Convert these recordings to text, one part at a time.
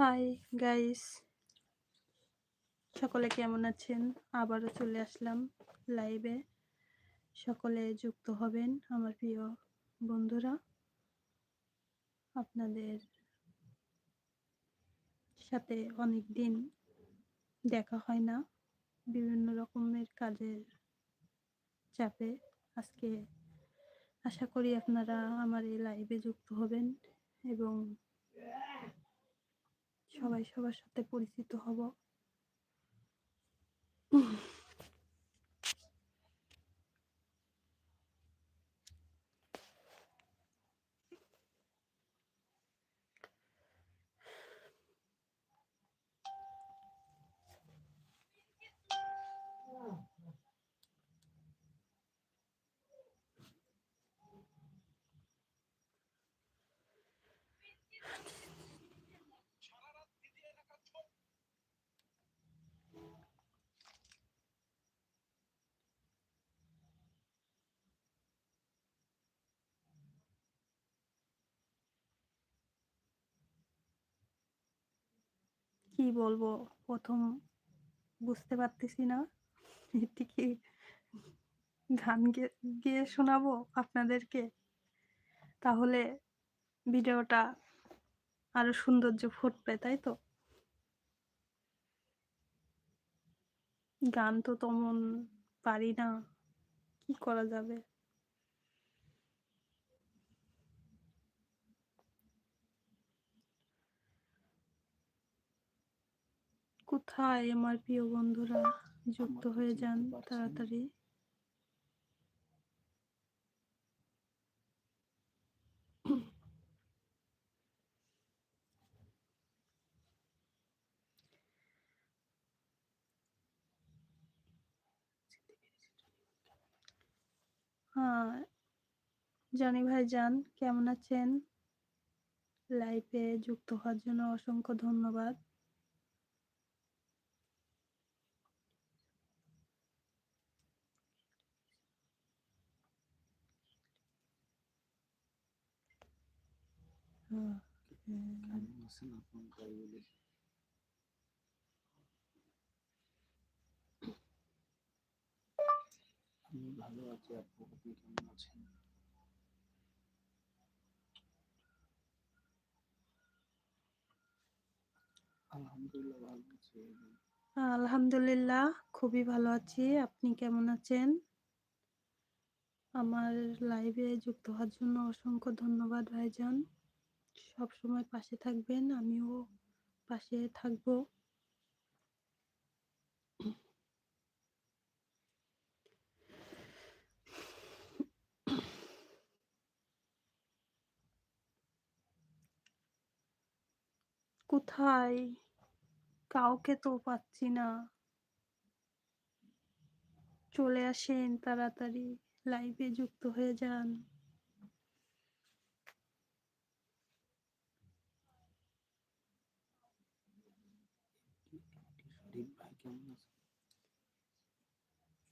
Hi guys সকলে কেমন আছেন? আবারও চলে আসলাম লাইভে সকলে যুক্ত হবেন, আমার প্রিয় বন্ধুরা। আপনাদের সাথে অনেক দিন দেখা হয় না। বিভিন্ন রকমের কাজের চাপে আজকে আশা করি আপনারা আমার এই লাইভে যুক্ত হবেন এবং সবাই সবার সাথে পরিচিত হব। কি বলব? প্রথম বুঝতে পারতেছি না। এটি কি গান গেয়ে শোনাবো আপনাদেরকে? তাহলে ভিডিওটা আরও সৌন্দর্য ফুটবে, তাই তো? গান তো তেমন পারি না। কি করা যাবে? কোথায় আমার প্রিয় বন্ধুরা? যুক্ত হয়ে যান তাড়াতাড়ি। হ্যাঁ জানি ভাই যান কেমন আছেন? লাইভে যুক্ত হওয়ার জন্য অসংখ্য ধন্যবাদ। আলহামদুলিল্লাহ, খুবই ভালো আছি। আপনি কেমন আছেন? আমার লাইভে যুক্ত হওয়ার জন্য অসংখ্য ধন্যবাদ, ভাইজান। সব সময় পাশে থাকবেন, আমিও পাশে থাকব। কোথায়? কাউকে তো পাচ্ছি না। চলে আসেন তাড়াতাড়ি লাইভে যুক্ত হয়ে যান শরীফ ভাই কেমন আছেন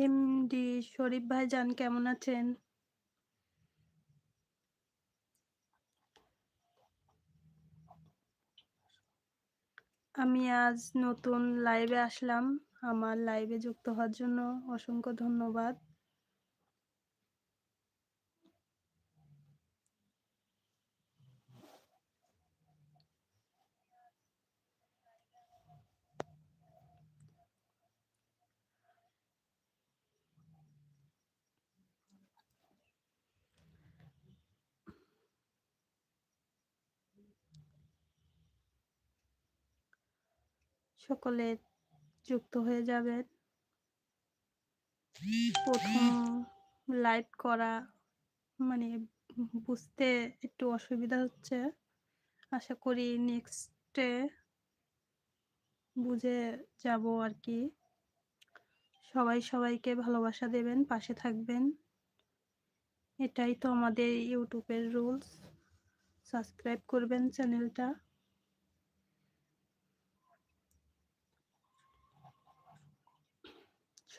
এমডি শরীফ ভাই যান কেমন আছেন? আমি আজ নতুন লাইভে আসলাম। আমার লাইভে যুক্ত হওয়ার জন্য অসংখ্য ধন্যবাদ। সকলে যুক্ত হয়ে যাবেন। প্রথম লাইভ করা মানে বুঝতে একটু অসুবিধা হচ্ছে। আশা করি নেক্সটে বুঝে যাব আর কি। সবাই সবাইকে ভালোবাসা দেবেন পাশে থাকবেন। এটাই তো আমাদের ইউটিউবের রুলস সাবস্ক্রাইব করবেন চ্যানেলটা।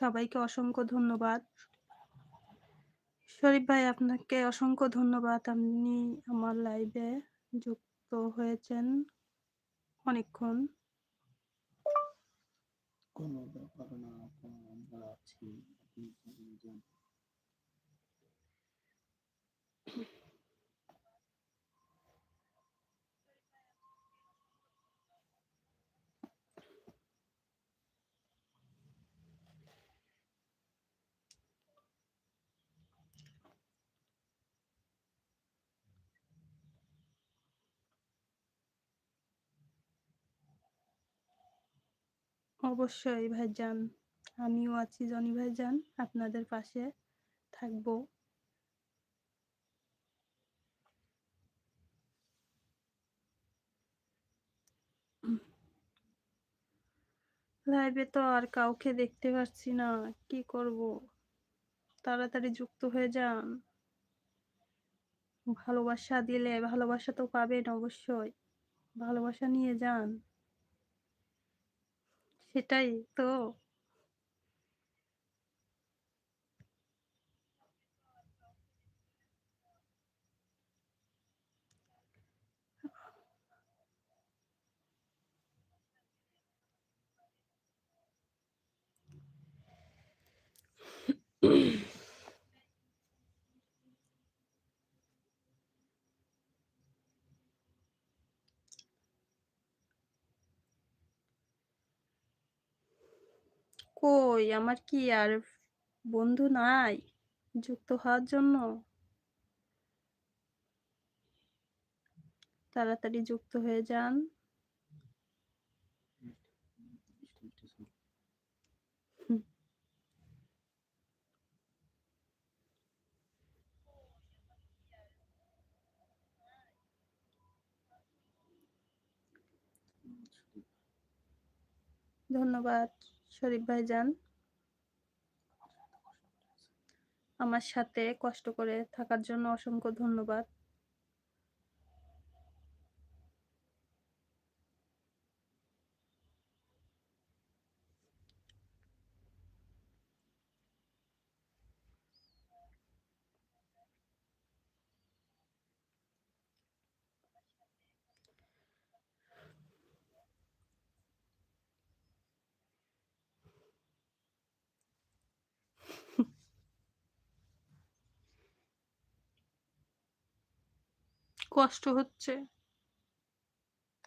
সবাইকে অসংখ্য ধন্যবাদ। শরীফ ভাই, আপনাকে অসংখ্য ধন্যবাদ। আপনি আমার লাইভে যুক্ত হয়েছেন অনেকক্ষণ। কোনো ব্যাপার না আমরা আছি। আপনি অবশ্যই ভাইজান, আমিও আছি জনি ভাইজান, আপনাদের পাশে থাকব। লাইভে তো আর কাউকে দেখতে পাচ্ছি না, কি করব? তাড়াতাড়ি যুক্ত হয়ে যান। ভালোবাসা দিলে ভালোবাসা তো পাবেন অবশ্যই, ভালোবাসা নিয়ে যান। সেটাই তো। কই? আমার কি আর বন্ধু নাই যুক্ত হওয়ার জন্য? তাড়াতাড়ি যুক্ত হয়ে যান। ধন্যবাদ। শরীফ ভাই যান আমার সাথে কষ্ট করে থাকার জন্য অসংখ্য ধন্যবাদ। কষ্ট হচ্ছে।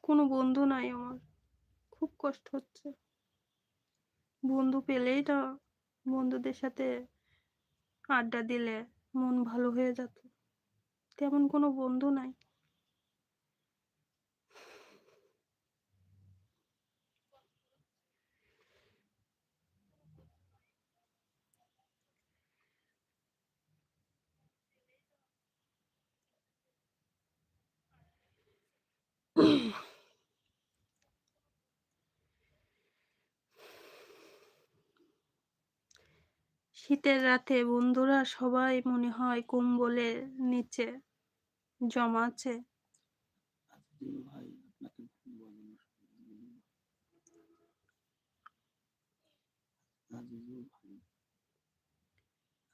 কোনো বন্ধু নাই আমার। খুব কষ্ট হচ্ছে। বন্ধু পেলেই না বন্ধুদের সাথে আড্ডা দিলে মন ভালো হয়ে যেত। তেমন কোনো বন্ধু নাই। শীতের রাতে বন্ধুরা সবাই মনে হয় কম্বলের নিচে জমা আছে।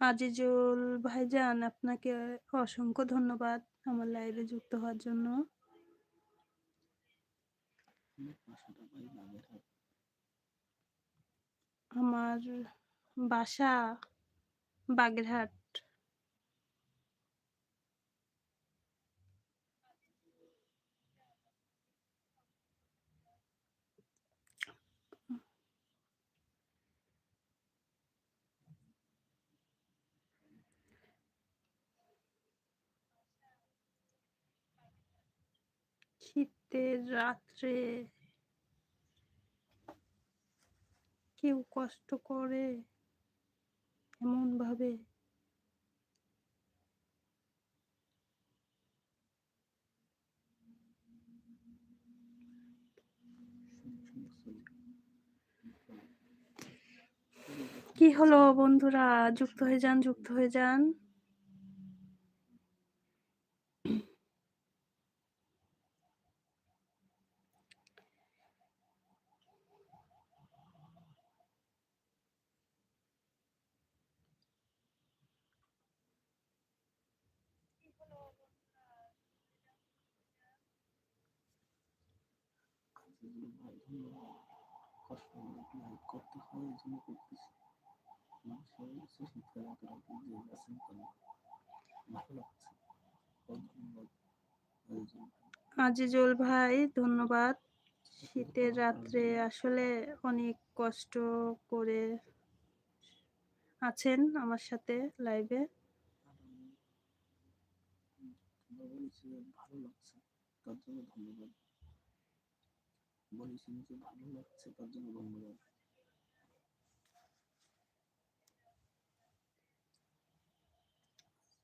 আজিজুল ভাইজান, আপনাকে অসংখ্য ধন্যবাদ আমার লাইভে যুক্ত হওয়ার জন্য। আমার বাসা বাগেরহাট। শীতের রাত্রে। কেউ কষ্ট করে এমন ভাবে কি হলো বন্ধুরা? যুক্ত হয়ে যান, যুক্ত হয়ে যান। করতে হয় আজিজুল ভাই, ধন্যবাদ। শীতের রাত্রে আসলে অনেক কষ্ট করে আছেন আমার সাথে লাইভে। ভালো লাগছে, তার জন্য ধন্যবাদ। বলেছেন যে ভালো লাগছে তার জন্য ধন্যবাদ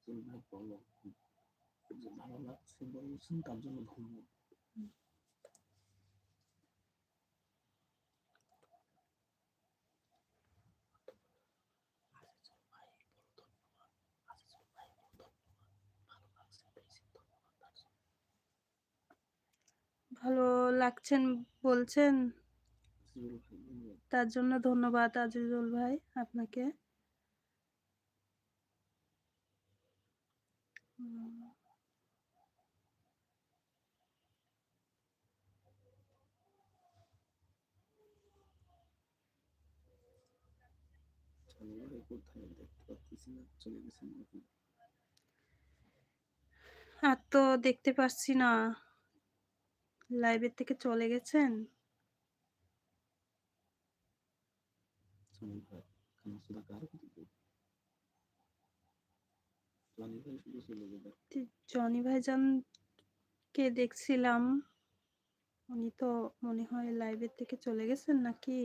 চল ভাই বলো যে ভালো লাগছে বলেছেন তার জন্য ধন্যবাদ আজিজুল ভাই বড় ধন্যবাদ আজিজুল ভাই বড় ধন্যবাদ ভালো লাগছে বলেছেন ধন্যবাদ তার জন্য ভালো লাগছেন বলছেন? তার জন্য ধন্যবাদ আজিজুল ভাই আপনাকে। আর তো দেখতে পাচ্ছি না। লাইভের থেকে চলে গেছেন? জনি ভাইজান কে দেখছিলাম। উনি তো মনে হয় লাইভের থেকে চলে গেছেন নাকি?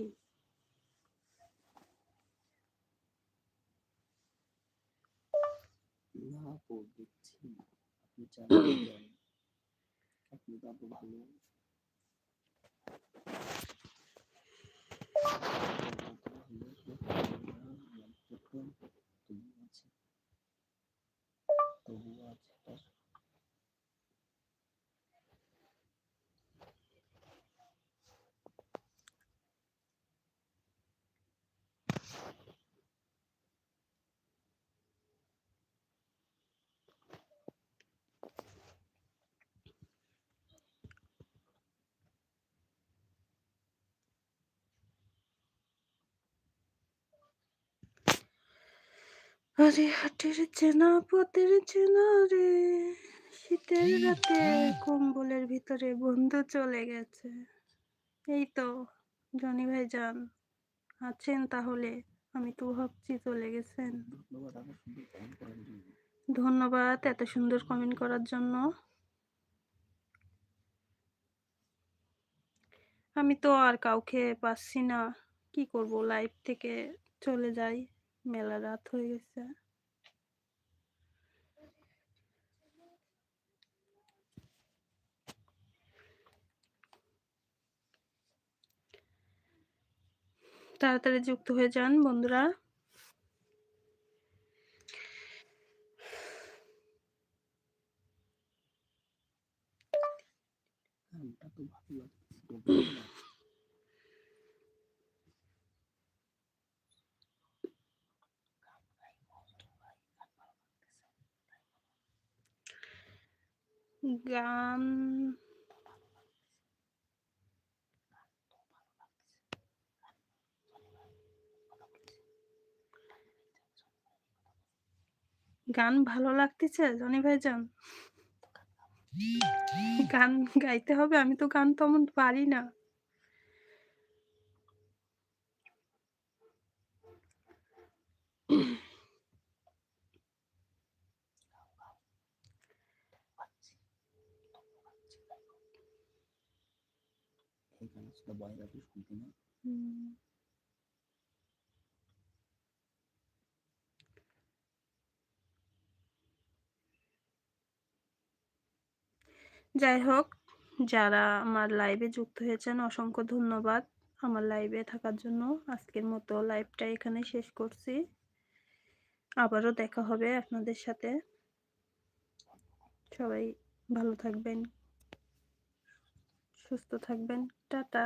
না দেখছি আপনি চালিয়ে যান আপনি তো আপু ভালো তবু আছে তবু আছে তার আরে হাটের চেনা পথের চেনা রে। শীতের রাতে কম্বলের ভিতরে বন্ধু চলে গেছে। এই তো জনি ভাইজান আছেন তাহলে আমি তো ভাবছি চলে গেছেন। ধন্যবাদ এত সুন্দর কমেন্ট করার জন্য। আমি তো আর কাউকে পাচ্ছি না। কি করব লাইভ থেকে চলে যাই। মেলা রাত হয়ে গেছে। তাড়াতাড়ি যুক্ত হয়ে যান বন্ধুরা। ভালো লাগছে তবু না। গান। গান ভালো লাগতেছে, জনি ভাইজান? গান গাইতে হবে, আমি তো গান তেমন পারি না। বাইরে শুনতে না হুম। যাই হোক, যারা আমার লাইভে যুক্ত হয়েছেন, অসংখ্য ধন্যবাদ আমার লাইভে থাকার জন্য। আজকের মতো লাইভটা এখানে শেষ করছি। আবারও দেখা হবে আপনাদের সাথে। সবাই ভালো থাকবেন, সুস্থ থাকবেন। da da.